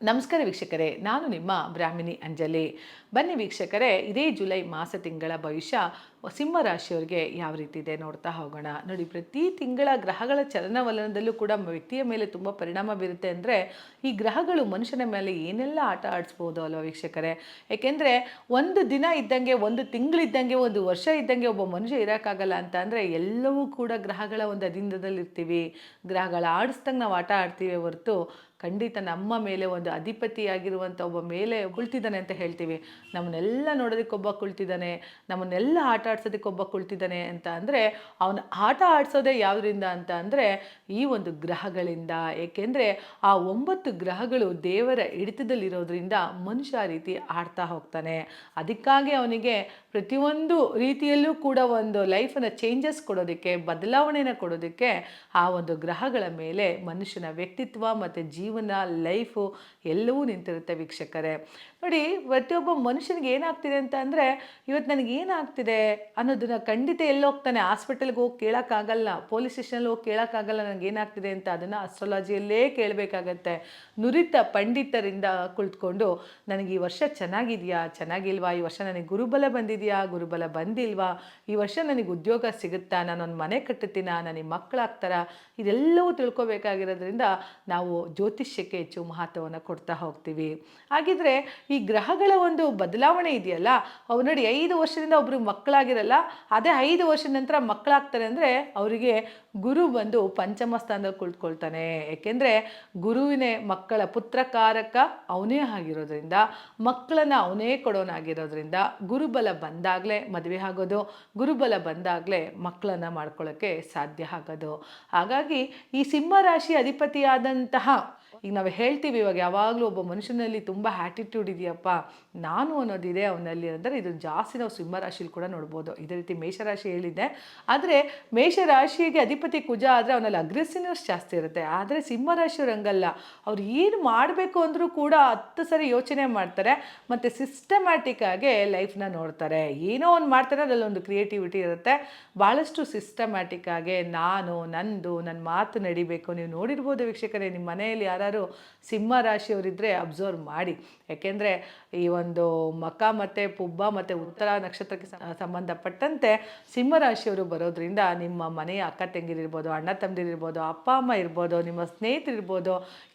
ನಮಸ್ಕಾರ ವೀಕ್ಷಕರೇ, ನಾನು ನಿಮ್ಮ ಬ್ರಾಹ್ಮಿಣಿ ಅಂಜಲಿ. ಬನ್ನಿ ವೀಕ್ಷಕರೇ, ಇದೇ ಜುಲೈ ಮಾಸ ತಿಂಗಳ ಭವಿಷ್ಯ, ಸಿಂಹ ರಾಶಿಯವರಿಗೆ ಯಾವ ರೀತಿ ಇದೆ ನೋಡ್ತಾ ಹೋಗೋಣ. ನೋಡಿ, ಪ್ರತಿ ತಿಂಗಳ ಗ್ರಹಗಳ ಚಲನವಲನದಲ್ಲೂ ಕೂಡ ವ್ಯಕ್ತಿಯ ಮೇಲೆ ತುಂಬ ಪರಿಣಾಮ ಬೀರುತ್ತೆ ಅಂದರೆ, ಈ ಗ್ರಹಗಳು ಮನುಷ್ಯನ ಮೇಲೆ ಏನೆಲ್ಲ ಆಟ ಆಡಿಸ್ಬೋದು ಅಲ್ವಾ ವೀಕ್ಷಕರೇ? ಏಕೆಂದರೆ, ಒಂದು ದಿನ ಇದ್ದಂಗೆ, ಒಂದು ತಿಂಗಳಿದ್ದಂಗೆ ಒಂದು ವರ್ಷ ಇದ್ದಂಗೆ ಒಬ್ಬ ಮನುಷ್ಯ ಇರೋಕ್ಕಾಗಲ್ಲ ಅಂತ ಅಂದರೆ, ಎಲ್ಲವೂ ಕೂಡ ಗ್ರಹಗಳ ಒಂದು ಅಧೀನದಲ್ಲಿರ್ತೀವಿ. ಗ್ರಹಗಳ ಆಡಿಸ್ದಂಗೆ ನಾವು ಆಟ ಆಡ್ತೀವಿ ಹೊರತು ಖಂಡಿತ ನಮ್ಮ ಮೇಲೆ ಒಂದು ಅಧಿಪತಿಯಾಗಿರುವಂಥ ಒಬ್ಬ ಮೇಲೆ ಕುಳ್ತಿದ್ದಾನೆ ಅಂತ ಹೇಳ್ತೀವಿ. ನಮ್ಮನ್ನೆಲ್ಲ ನೋಡೋದಕ್ಕೆ ಒಬ್ಬ ಕುಳ್ತಿದ್ದಾನೆ, ನಮ್ಮನ್ನೆಲ್ಲ ಆಟ ಆಡ್ಸೋದಕ್ಕೆ ಒಬ್ಬ ಕುಳ್ತಿದ್ದಾನೆ ಅಂತ ಅಂದರೆ ಅವನ ಆಟ ಆಡಿಸೋದೇ ಯಾವುದರಿಂದ ಅಂತ ಅಂದರೆ ಈ ಒಂದು ಗ್ರಹಗಳಿಂದ. ಏಕೆಂದರೆ ಆ ಒಂಬತ್ತು ಗ್ರಹಗಳು ದೇವರ ಹಿಡಿತದಲ್ಲಿರೋದ್ರಿಂದ ಮನುಷ್ಯ ರೀತಿ ಆಡ್ತಾ ಹೋಗ್ತಾನೆ. ಅದಕ್ಕಾಗಿ ಅವನಿಗೆ ಪ್ರತಿಯೊಂದು ರೀತಿಯಲ್ಲೂ ಕೂಡ ಒಂದು ಲೈಫನ್ನು ಚೇಂಜಸ್ ಕೊಡೋದಕ್ಕೆ, ಬದಲಾವಣೆನ ಕೊಡೋದಕ್ಕೆ ಆ ಒಂದು ಗ್ರಹಗಳ ಮೇಲೆ ಮನುಷ್ಯನ ವ್ಯಕ್ತಿತ್ವ ಮತ್ತು ಜೀವನ ಲೈಫು ಎಲ್ಲವೂ ನಿಂತಿರುತ್ತೆ ವೀಕ್ಷಕರೇ. ನೋಡಿ, ಪ್ರತಿಯೊಬ್ಬ ಮನುಷ್ಯನಿಗೆ ಏನಾಗ್ತಿದೆ ಅಂತ ಅಂದರೆ, ಇವತ್ತು ನನಗೆ ಏನಾಗ್ತಿದೆ ಅನ್ನೋದನ್ನ ಖಂಡಿತ ಎಲ್ಲಿ ಹೋಗ್ತಾನೆ? ಹಾಸ್ಪಿಟಲ್ಗೆ ಹೋಗಿ ಕೇಳೋಕ್ಕಾಗಲ್ಲ. ಪೊಲೀಸ್ ಸ್ಟೇಷನಲ್ಲಿ ಹೋಗಿ ಕೇಳೋಕ್ಕಾಗಲ್ಲ ನನಗೆ ಏನಾಗ್ತಿದೆ ಅಂತ ಅದನ್ನು ಅಸ್ಟ್ರಾಲಜಿಯಲ್ಲೇ ಕೇಳಬೇಕಾಗತ್ತೆ. ನುರಿತ ಪಂಡಿತರಿಂದ ಕುಳಿತುಕೊಂಡು, ನನಗೆ ಈ ವರ್ಷ ಚೆನ್ನಾಗಿದೆಯಾ? ಚೆನ್ನಾಗಿಲ್ವಾ? ಈ ವರ್ಷ ನನಗೆ ಗುರುಬಲ ಬಂದಿದೆಯಾ? ಗುರುಬಲ ಬಂದಿಲ್ವಾ? ಈ ವರ್ಷ ನನಗೆ ಉದ್ಯೋಗ ಸಿಗುತ್ತಾ? ನಾನೊಂದು ಮನೆ ಕಟ್ಟುತ್ತೀನಾ ನನಗೆ ಮಕ್ಕಳಾಗ್ತಾರ ಇದೆಲ್ಲವೂ ತಿಳ್ಕೊಬೇಕಾಗಿರೋದ್ರಿಂದ ನಾವು ಜ್ಯೋತಿಷ್ಯಕ್ಕೆ ಹೆಚ್ಚು ಮಹತ್ವವನ್ನು ಕೊಡ್ತಾ ಹೋಗ್ತೀವಿ. ಹಾಗಿದ್ರೆ ಈ ಗ್ರಹಗಳ ಒಂದು ಬದಲಾವಣೆ ಇದೆಯಲ್ಲ ಅವ್ರು ನೋಡಿ ಐದು ವರ್ಷದಿಂದ ಒಬ್ರು ಮಕ್ಕಳಾಗಿರಲ್ಲ, ಅದೇ ಐದು ವರ್ಷದ ನಂತರ ಮಕ್ಕಳಾಗ್ತಾರೆ ಅಂದರೆ ಅವರಿಗೆ ಗುರು ಬಂದು ಪಂಚಮ ಸ್ಥಾನದಲ್ಲಿ ಕುಳಿತುಕೊಳ್ತಾನೆ ಏಕೆಂದರೆ ಗುರುವಿನೇ ಮಕ್ಕಳ ಪುತ್ರಕಾರಕ ಅವನೇ ಆಗಿರೋದ್ರಿಂದ, ಮಕ್ಕಳನ್ನು ಅವನೇ ಕೊಡೋನಾಗಿರೋದ್ರಿಂದ ಗುರುಬಲ ಬಂದಾಗಲೇ ಮದುವೆ ಆಗೋದು, ಗುರುಬಲ ಬಂದಾಗಲೇ ಮಕ್ಕಳನ್ನು ಮಾಡ್ಕೊಳ್ಳೋಕ್ಕೆ ಸಾಧ್ಯ ಆಗೋದು. ಹಾಗಾಗಿ ಈ ಸಿಂಹರಾಶಿ ಅಧಿಪತಿಯಾದಂತಹ ಈಗ ನಾವು ಹೇಳ್ತೀವಿ, ಇವಾಗ ಯಾವಾಗಲೂ ಒಬ್ಬ ಮನುಷ್ಯನಲ್ಲಿ ತುಂಬ ಆ್ಯಟಿಟ್ಯೂಡ್ ಇದೆಯಪ್ಪ. ನಾನು ಅನ್ನೋದಿದೆ ಅವನಲ್ಲಿ ಅಂದರೆ ಇದು ಜಾಸ್ತಿ ನಾವು ಸಿಂಹರಾಶಿಲಿ ಕೂಡ ನೋಡ್ಬೋದು. ಇದೇ ರೀತಿ ಮೇಷರಾಶಿ ಹೇಳಿದ್ದೆ. ಆದರೆ ಮೇಷರಾಶಿಗೆ ಅಧಿಪತಿ ಕುಜ ಆದರೆ ಅವನಲ್ಲಿ ಅಗ್ರೆಸಿವ್ನೆಸ್ ಜಾಸ್ತಿ ಇರುತ್ತೆ. ಆದರೆ ಸಿಂಹರಾಶಿಯವ್ರು ಹಂಗಲ್ಲ. ಅವ್ರು ಏನು ಮಾಡಬೇಕು ಅಂದರೂ ಕೂಡ ಹತ್ತು ಸರಿ ಯೋಚನೆ ಮಾಡ್ತಾರೆ, ಮತ್ತು ಸಿಸ್ಟಮ್ಯಾಟಿಕ್ ಆಗಿ ಲೈಫ್ನ ನೋಡ್ತಾರೆ. ಏನೋ ಒಂದು ಮಾಡ್ತಾರೆ, ಅದರಲ್ಲಿ ಒಂದು ಕ್ರಿಯೇಟಿವಿಟಿ ಇರುತ್ತೆ. ಭಾಳಷ್ಟು ಸಿಸ್ಟಮ್ಯಾಟಿಕ್ ಆಗಿ, ನಾನು, ನಂದು ನನ್ನ ಮಾತು ನಡಿಬೇಕು. ನೀವು ನೋಡಿರ್ಬೋದು ವೀಕ್ಷಕರೇ ನಿಮ್ಮ ಮನೆಯಲ್ಲಿ ಸಿಂಹ ರಾಶಿಯವರಿದ್ದರೆ ಅಬ್ಸರ್ವ್ ಮಾಡಿ. ಯಾಕೆಂದರೆ ಈ ಒಂದು ಮಕ ಮತ್ತು ಪುಬ್ಬ ಮತ್ತು ಉತ್ತರ ನಕ್ಷತ್ರಕ್ಕೆ ಸಂಬಂಧಪಟ್ಟಂತೆ ಸಂಬಂಧಪಟ್ಟಂತೆ ಸಿಂಹರಾಶಿಯವರು ಬರೋದ್ರಿಂದ ನಿಮ್ಮ ಮನೆಯ ಅಕ್ಕ ತಂಗಿರಿರ್ಬೋದು ಅಣ್ಣ ತಮ್ಮದಿರಿರ್ಬೋದು ಅಪ್ಪ ಅಮ್ಮ ಇರ್ಬೋದು, ನಿಮ್ಮ ಸ್ನೇಹಿತರಿರ್ಬೋದು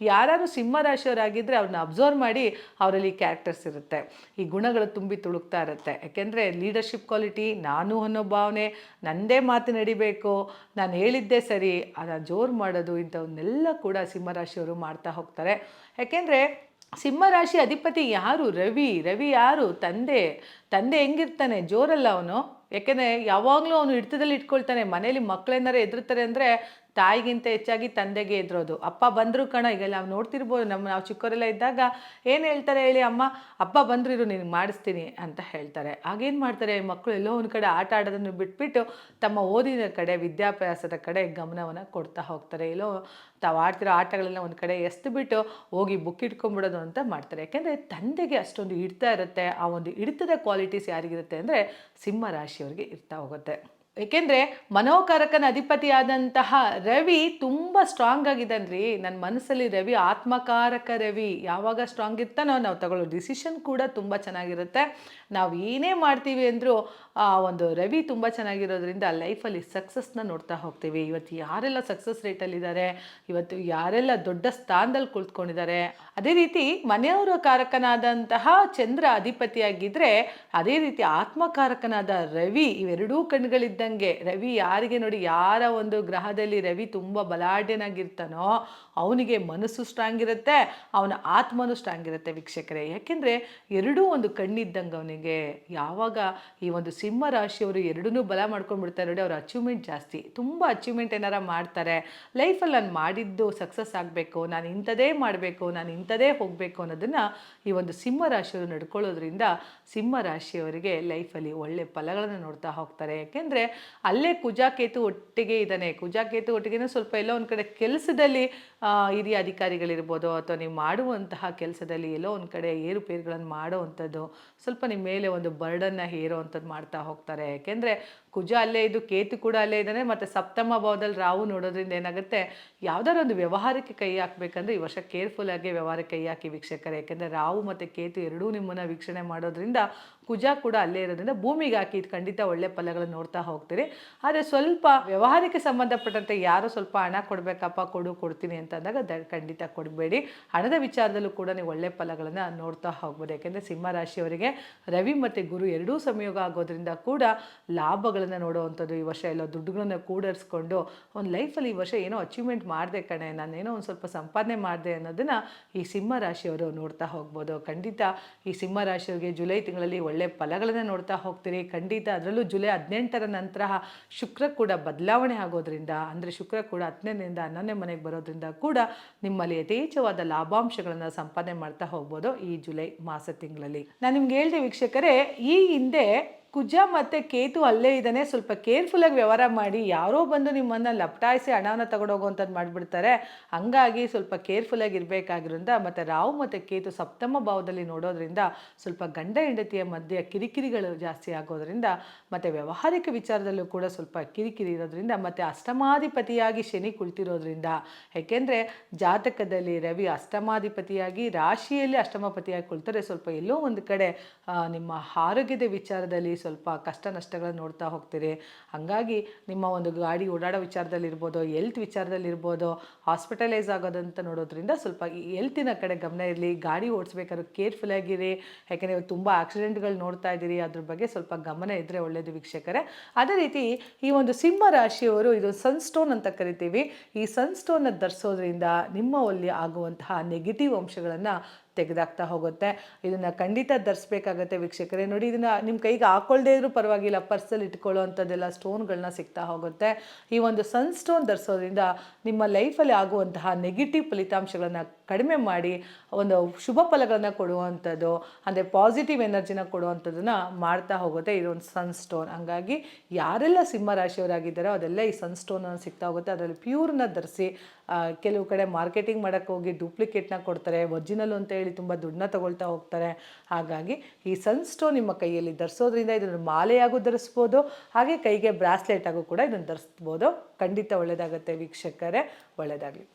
ಯಾರು ಸಿಂಹರಾಶಿಯವರಾಗಿದ್ದರೆ ಅವ್ರನ್ನ ಅಬ್ಸರ್ವ್ ಮಾಡಿ ಅವರಲ್ಲಿ ಕ್ಯಾರೆಕ್ಟರ್ಸ್ ಇರುತ್ತೆ. ಈ ಗುಣಗಳು ತುಂಬಿ ತುಳುಕ್ತಾ ಇರುತ್ತೆ. ಯಾಕೆಂದರೆ ಲೀಡರ್ಶಿಪ್ ಕ್ವಾಲಿಟಿ ನಾನು ಅನ್ನೋ ಭಾವನೆ ನನ್ನದೇ ಮಾತು ನಡಿಬೇಕು, ನಾನು ಹೇಳಿದ್ದೇ ಸರಿ ಅದನ್ನು ಜೋರು ಮಾಡೋದು ಇಂಥವನ್ನೆಲ್ಲ ಕೂಡ ಸಿಂಹರಾಶಿಯವರು ಮಾಡ್ತಾ ಹೋಗ್ತಾರೆ. ಯಾಕೆಂದರೆ ಸಿಂಹರಾಶಿ ಅಧಿಪತಿ ಯಾರು? ರವಿ. ರವಿ ಯಾರು? ತಂದೆ. ತಂದೆ ಹೆಂಗಿರ್ತಾನೆ? ಜೋರಲ್ಲ ಅವನು. ಯಾಕೆಂದರೆ ಯಾವಾಗಲೂ ಅವನು ಹಿಡ್ತದಲ್ಲಿ ಇಟ್ಕೊಳ್ತಾನೆ. ಮನೇಲಿ ಮಕ್ಕಳೇನಾರು ಎದುರ್ತಾರೆ ಅಂದರೆ ತಾಯಿಗಿಂತ ಹೆಚ್ಚಾಗಿ ತಂದೆಗೆ ಎದುರೋದು. ಅಪ್ಪ ಬಂದರು ಕಣ ಈಗ ನಾವು ನೋಡ್ತಿರ್ಬೋದು, ನಮ್ಮ ನಾವು ಚಿಕ್ಕವರೆಲ್ಲ ಇದ್ದಾಗ ಏನು ಹೇಳ್ತಾರೆ ಹೇಳಿ, ಅಮ್ಮ, ಅಪ್ಪ ಬಂದರು ಇರು, ನಿನಗೆ ಮಾಡಿಸ್ತೀನಿ ಅಂತ ಹೇಳ್ತಾರೆ. ಆಗೇನು ಮಾಡ್ತಾರೆ ಮಕ್ಕಳು ಎಲ್ಲೋ ಒಂದು ಕಡೆ ಆಟ ಆಡೋದನ್ನು ಬಿಟ್ಬಿಟ್ಟು ತಮ್ಮ ಓದಿನ ಕಡೆ, ವಿದ್ಯಾಭ್ಯಾಸದ ಕಡೆ ಗಮನವನ್ನು ಕೊಡ್ತಾ ಹೋಗ್ತಾರೆ. ಎಲ್ಲೋ ತಾವು ಆಡ್ತಿರೋ ಆಟಗಳನ್ನ ಒಂದು ಕಡೆ ಎಸ್ದು ಬಿಟ್ಟು ಹೋಗಿ ಬುಕ್ ಇಟ್ಕೊಂಡ್ಬಿಡೋದು ಅಂತ ಮಾಡ್ತಾರೆ. ಯಾಕೆಂದರೆ ತಂದೆಗೆ ಅಷ್ಟೊಂದು ಹಿಡ್ತಾ ಇರುತ್ತೆ. ಆ ಒಂದು ಹಿಡಿತದ ಕ್ವಾಲಿಟೀಸ್ ಯಾರಿಗಿರುತ್ತೆ ಅಂದರೆ ಸಿಂಹ ರಾಶಿಯವರಿಗೆ ಇರ್ತಾ ಹೋಗುತ್ತೆ. ಏಕೆಂದರೆ ಮನೋಕಾರಕನ ಅಧಿಪತಿಯಾದಂತಹ ರವಿ ತುಂಬ ಸ್ಟ್ರಾಂಗ್ ಆಗಿದ್ದಾನ್ರಿ. ನನ್ನ ಮನಸ್ಸಲ್ಲಿ ರವಿ ಆತ್ಮಕಾರಕ ರವಿ. ಯಾವಾಗ ಸ್ಟ್ರಾಂಗ್ ಇರ್ತಾನೋ ನಾವು ತಗೊಳ್ಳೋ ಡಿಸಿಷನ್ ಕೂಡ ತುಂಬ ಚೆನ್ನಾಗಿರುತ್ತೆ. ನಾವು ಏನೇ ಮಾಡ್ತೀವಿ ಅಂದರೂ ಆ ಒಂದು ರವಿ ತುಂಬ ಚೆನ್ನಾಗಿರೋದ್ರಿಂದ ಲೈಫಲ್ಲಿ ಸಕ್ಸಸ್ನ ನೋಡ್ತಾ ಹೋಗ್ತೀವಿ. ಇವತ್ತು ಯಾರೆಲ್ಲ ಸಕ್ಸಸ್ ರೇಟಲ್ಲಿದ್ದಾರೆ ಇವತ್ತು ಯಾರೆಲ್ಲ ದೊಡ್ಡ ಸ್ಥಾನದಲ್ಲಿ ಕುಳಿತುಕೊಂಡಿದ್ದಾರೆ ಅದೇ ರೀತಿ ಮನೆಯವರ ಕಾರಕನಾದಂತಹ ಚಂದ್ರ ಅಧಿಪತಿಯಾಗಿದ್ದರೆ ಅದೇ ರೀತಿ ಆತ್ಮಕಾರಕನಾದ ರವಿ ಇವೆರಡೂ ಕಣ್ಗಳಿದ್ದಂಗೆ ರವಿ ಯಾರಿಗೆ ನೋಡಿ ಯಾರ ಒಂದು ಗ್ರಹದಲ್ಲಿ ರವಿ ತುಂಬ ಬಲಾಢ್ಯನಾಗಿರ್ತಾನೋ ಅವನಿಗೆ ಮನಸ್ಸು ಸ್ಟ್ರಾಂಗ್ ಇರುತ್ತೆ, ಅವನ ಆತ್ಮನೂ ಸ್ಟ್ರಾಂಗ್ ಇರುತ್ತೆ ವೀಕ್ಷಕರೇ. ಯಾಕೆಂದರೆ ಎರಡೂ ಒಂದು ಕಣ್ಣಿದ್ದಂಗೆ ಅವನಿಗೆ. ಯಾವಾಗ ಈ ಒಂದು ಸಿಂಹ ರಾಶಿಯವರು ಎರಡನ್ನೂ ಬಲ ಮಾಡ್ಕೊಂಡ್ಬಿಡ್ತಾರೆ ನೋಡಿ, ಅವ್ರ ಅಚೀವ್ಮೆಂಟ್ ಜಾಸ್ತಿ. ತುಂಬ ಅಚೀವ್ಮೆಂಟ್ ಏನಾರ ಮಾಡ್ತಾರೆ. ಲೈಫಲ್ಲಿ ನಾನು ಮಾಡಿದ್ದು ಸಕ್ಸಸ್ ಆಗಬೇಕು, ನಾನು ಇಂಥದೇ ಮಾಡಬೇಕು, ನಾನು ಇಂಥದೇ ಹೋಗಬೇಕು ಅನ್ನೋದನ್ನು ಈ ಒಂದು ಸಿಂಹ ರಾಶಿಯವರು ನಡ್ಕೊಳ್ಳೋದ್ರಿಂದ ಸಿಂಹ ರಾಶಿಯವರಿಗೆ ಲೈಫಲ್ಲಿ ಒಳ್ಳೆ ಫಲಗಳನ್ನು ನೋಡ್ತಾ ಹೋಗ್ತಾರೆ. ಯಾಕೆಂದರೆ ಅಲ್ಲೇ ಕುಜಾಕೇತು ಒಟ್ಟಿಗೆ ಇದ್ದಾನೆ. ಕುಜಾಕೇತು ಒಟ್ಟಿಗೆ ಸ್ವಲ್ಪ ಎಲ್ಲೋ ಒಂದು ಕಡೆ ಕೆಲಸದಲ್ಲಿ ಹಿರಿಯ ಅಧಿಕಾರಿಗಳಿರ್ಬೋದು ಅಥವಾ ನೀವು ಮಾಡುವಂತಹ ಕೆಲಸದಲ್ಲಿ ಎಲ್ಲೋ ಒಂದು ಕಡೆ ಏರುಪೇರುಗಳನ್ನು ಮಾಡೋವಂಥದ್ದು ಸ್ವಲ್ಪ ನಿಮ್ಮ ಮೇಲೆ ಒಂದು ಬರ್ಡನ್ನ ಹೇರೋ ಅಂಥದ್ದು ಮಾಡ್ತಾ ಹೋಗ್ತಾರೆ. ಯಾಕೆಂದರೆ ಕುಜ ಅಲ್ಲೇ ಇದ್ದು, ಕೇತು ಕೂಡ ಅಲ್ಲೇ ಇದ್ದಾನೆ, ಮತ್ತು ಸಪ್ತಮ ಭಾವದಲ್ಲಿ ರಾಹು ನೋಡೋದ್ರಿಂದ ಏನಾಗುತ್ತೆ? ಯಾವ್ದಾದ್ರು ಒಂದು ವ್ಯವಹಾರಕ್ಕೆ ಕೈ ಹಾಕಬೇಕಂದ್ರೆ ಈ ವರ್ಷ ಕೇರ್ಫುಲ್ ಆಗಿ ವ್ಯವಹಾರಕ್ಕೆ ಕೈ ಹಾಕಿ ವೀಕ್ಷಕರೇ. ಯಾಕೆಂದರೆ ರಾಹು ಮತ್ತು ಕೇತು ಎರಡೂ ನಿಮ್ಮನ್ನು ವೀಕ್ಷಣೆ ಮಾಡೋದ್ರಿಂದ ಕುಜ ಕೂಡ ಅಲ್ಲೇ ಇರೋದ್ರಿಂದ ಭೂಮಿಗೆ ಹಾಕಿ ಇದು ಖಂಡಿತ ಒಳ್ಳೆ ಫಲಗಳನ್ನು ನೋಡ್ತಾ ಹೋಗ್ತೀರಿ. ಆದರೆ ಸ್ವಲ್ಪ ವ್ಯವಹಾರಕ್ಕೆ ಸಂಬಂಧಪಟ್ಟಂತೆ ಯಾರು ಸ್ವಲ್ಪ ಹಣ ಕೊಡಬೇಕಪ್ಪ, ಕೊಡು, ಕೊಡ್ತೀನಿ ಅಂತ ಅಂದಾಗ ದ ಖಂಡಿತ ಕೊಡಬೇಡಿ. ಹಣದ ವಿಚಾರದಲ್ಲೂ ಕೂಡ ನೀವು ಒಳ್ಳೆ ಫಲಗಳನ್ನು ನೋಡ್ತಾ ಹೋಗ್ಬೋದು. ಯಾಕೆಂದರೆ ಸಿಂಹರಾಶಿಯವರಿಗೆ ರವಿ ಮತ್ತು ಗುರು ಎರಡೂ ಸಂಯೋಗ ಆಗೋದ್ರಿಂದ ಕೂಡ ಲಾಭಗಳನ್ನು ನೋಡುವಂಥದ್ದು, ಈ ವರ್ಷ ಎಲ್ಲ ದುಡ್ಡುಗಳನ್ನ ಕೂಡರಿಸ್ಕೊಂಡು ಒಂದು ಲೈಫಲ್ಲಿ ಈ ವರ್ಷ ಏನೋ ಅಚೀವ್ಮೆಂಟ್ ಮಾಡಿದೆ ಕಣೆ. ನಾನೇನೋ ಒಂದು ಸ್ವಲ್ಪ ಸಂಪಾದನೆ ಮಾಡಿದೆ ಅನ್ನೋದನ್ನು ಈ ಸಿಂಹ ರಾಶಿಯವರು ನೋಡ್ತಾ ಹೋಗ್ಬೋದು. ಖಂಡಿತ ಈ ಸಿಂಹ ರಾಶಿಯವರಿಗೆ ಜುಲೈ ತಿಂಗಳಲ್ಲಿ ಒಳ್ಳೆ ಫಲಗಳನ್ನು ನೋಡ್ತಾ ಹೋಗ್ತೀರಿ. ಖಂಡಿತ ಅದರಲ್ಲೂ ಜುಲೈ ಹದಿನೆಂಟರ ನಂತರ ಶುಕ್ರ ಕೂಡ ಬದಲಾವಣೆ ಆಗೋದ್ರಿಂದ, ಅಂದರೆ ಶುಕ್ರ ಕೂಡ ಹತ್ತನೇದಿಂದ ಹನ್ನೊಂದನೇ ಮನೆಗೆ ಬರೋದ್ರಿಂದ ಕೂಡ ನಿಮ್ಮಲ್ಲಿ ಯಥೇಚ್ಛವಾದ ಲಾಭಾಂಶಗಳನ್ನು ಸಂಪಾದನೆ ಮಾಡ್ತಾ ಹೋಗ್ಬೋದು ಈ ಜುಲೈ ಮಾಸ ತಿಂಗಳಲ್ಲಿ. ನಾನು ನಿಮ್ಗೆ ಹೇಳಿದೆ ವೀಕ್ಷಕರೇ, ಈ ಹಿಂದೆ ಕುಜ ಮತ್ತು ಕೇತು ಅಲ್ಲೇ ಇದ್ದಾನೆ. ಸ್ವಲ್ಪ ಕೇರ್ಫುಲ್ಲಾಗಿ ವ್ಯವಹಾರ ಮಾಡಿ. ಯಾರೋ ಬಂದು ನಿಮ್ಮನ್ನು ಲಪಟಾಯಿಸಿ ಹಣನ ತಗೊಂಡೋಗುವಂಥದ್ದು ಮಾಡಿಬಿಡ್ತಾರೆ. ಹಂಗಾಗಿ ಸ್ವಲ್ಪ ಕೇರ್ಫುಲ್ಲಾಗಿ ಇರಬೇಕಾಗಿರೋದ್ರಿಂದ ಮತ್ತು ರಾವು ಮತ್ತು ಕೇತು ಸಪ್ತಮ ಭಾವದಲ್ಲಿ ನೋಡೋದ್ರಿಂದ ಸ್ವಲ್ಪ ಗಂಡ ಹೆಂಡತಿಯ ಮಧ್ಯೆ ಕಿರಿಕಿರಿಗಳು ಜಾಸ್ತಿ ಆಗೋದ್ರಿಂದ ಮತ್ತು ವ್ಯಾವಹಾರಿಕ ವಿಚಾರದಲ್ಲೂ ಕೂಡ ಸ್ವಲ್ಪ ಕಿರಿಕಿರಿ ಇರೋದ್ರಿಂದ ಮತ್ತು ಅಷ್ಟಮಾಧಿಪತಿಯಾಗಿ ಶನಿ ಕುಳಿತಿರೋದ್ರಿಂದ. ಏಕೆಂದರೆ ಜಾತಕದಲ್ಲಿ ರವಿ ಅಷ್ಟಮಾಧಿಪತಿಯಾಗಿ, ರಾಶಿಯಲ್ಲಿ ಅಷ್ಟಮಪತಿಯಾಗಿ ಕುಳಿತರೆ ಸ್ವಲ್ಪ ಎಲ್ಲೋ ಒಂದು ಕಡೆ ನಿಮ್ಮ ಆರೋಗ್ಯದ ವಿಚಾರದಲ್ಲಿ ಸ್ವಲ್ಪ ಕಷ್ಟ ನಷ್ಟಗಳನ್ನು ನೋಡ್ತಾ ಹೋಗ್ತೀರಿ. ಹಾಗಾಗಿ ನಿಮ್ಮ ಒಂದು ಗಾಡಿ ಓಡಾಡೋ ವಿಚಾರದಲ್ಲಿ ಇರ್ಬೋದು ಎಲ್ತ್ ವಿಚಾರದಲ್ಲಿರ್ಬೋದು ಹಾಸ್ಪಿಟಲೈಸ್ ಆಗೋದಂತ ನೋಡೋದ್ರಿಂದ ಸ್ವಲ್ಪ ಎಲ್ತಿನ ಕಡೆ ಗಮನ ಇರಲಿ, ಗಾಡಿ ಓಡಿಸ್ಬೇಕಾದ್ರೆ ಕೇರ್ಫುಲ್ ಆಗಿರಿ. ಯಾಕೆಂದರೆ ಇವತ್ತು ತುಂಬ ಆಕ್ಸಿಡೆಂಟ್ಗಳು ನೋಡ್ತಾ ಇದ್ದೀರಿ. ಅದ್ರ ಬಗ್ಗೆ ಸ್ವಲ್ಪ ಗಮನ ಇದ್ದರೆ ಒಳ್ಳೆಯದು ವೀಕ್ಷಕರೇ. ಅದೇ ರೀತಿ ಈ ಒಂದು ಸಿಂಹ ರಾಶಿಯವರು ಇದು ಸನ್ಸ್ಟೋನ್ ಅಂತ ಕರಿತೀವಿ. ಈ ಸನ್ಸ್ಟೋನ್ನ ಧರಿಸೋದ್ರಿಂದ ನಿಮ್ಮಲ್ಲಿ ಆಗುವಂತಹ ನೆಗೆಟಿವ್ ಅಂಶಗಳನ್ನು ತೆಗೆದಾಕ್ತಾ ಹೋಗುತ್ತೆ. ಇದನ್ನು ಖಂಡಿತ ಧರಿಸ್ಬೇಕಾಗತ್ತೆ ವೀಕ್ಷಕರೇ. ನೋಡಿ, ಇದನ್ನು ನಿಮ್ಮ ಕೈಗೆ ಹಾಕೊಳ್ಳದೇ ಇದ್ರೂ ಪರವಾಗಿಲ್ಲ. ಪರ್ಸಲ್ಲಿ ಇಟ್ಕೊಳ್ಳೋ ಅಂಥದ್ದೆಲ್ಲ ಸ್ಟೋನ್ಗಳನ್ನ ಸಿಗ್ತಾ ಹೋಗುತ್ತೆ. ಈ ಒಂದು ಸನ್ ಸ್ಟೋನ್ ಧರಿಸೋದ್ರಿಂದ ನಿಮ್ಮ ಲೈಫಲ್ಲಿ ಆಗುವಂತಹ ನೆಗೆಟಿವ್ ಫಲಿತಾಂಶಗಳನ್ನು ಕಡಿಮೆ ಮಾಡಿ, ಒಂದು ಶುಭ ಫಲಗಳನ್ನು ಕೊಡುವಂಥದ್ದು, ಅಂದರೆ ಪಾಸಿಟಿವ್ ಎನರ್ಜಿನ ಕೊಡುವಂಥದ್ದನ್ನು ಮಾಡ್ತಾ ಹೋಗುತ್ತೆ ಇದೊಂದು ಸನ್ ಸ್ಟೋನ್. ಹಂಗಾಗಿ ಯಾರೆಲ್ಲ ಸಿಂಹ ರಾಶಿಯವರಾಗಿದ್ದಾರೋ ಅದೆಲ್ಲ ಈ ಸನ್ ಸ್ಟೋನ್ ಸಿಗ್ತಾ ಹೋಗುತ್ತೆ. ಅದರಲ್ಲಿ ಪ್ಯೂರ್ನ ಧರಿಸಿ ಕೆಲವು ಕಡೆ ಮಾರ್ಕೆಟಿಂಗ್ ಮಾಡೋಕ್ಕೆ ಹೋಗಿ ಡೂಪ್ಲಿಕೇಟ್ನ ಕೊಡ್ತಾರೆ, ಒರ್ಜಿನಲ್ ಅಂತ ತುಂಬ ದುಡ್ಡನ್ನ ತಗೊಳ್ತಾ ಹೋಗ್ತಾರೆ. ಹಾಗಾಗಿ ಈ ಸನ್ಸ್ಟೋನ್ ನಿಮ್ಮ ಕೈಯಲ್ಲಿ ಧರಿಸೋದ್ರಿಂದ ಇದನ್ನು ಮಾಲೆಯಾಗೂ ಧರಿಸ್ಬೋದು, ಹಾಗೆ ಕೈಗೆ ಬ್ರಾಸ್ಲೆಟ್ ಆಗೂ ಕೂಡ ಇದನ್ನು ಧರಿಸ್ಬೋದು. ಖಂಡಿತ ಒಳ್ಳೆಯದಾಗುತ್ತೆ ವೀಕ್ಷಕರೇ ಒಳ್ಳೆಯದಾಗಲಿ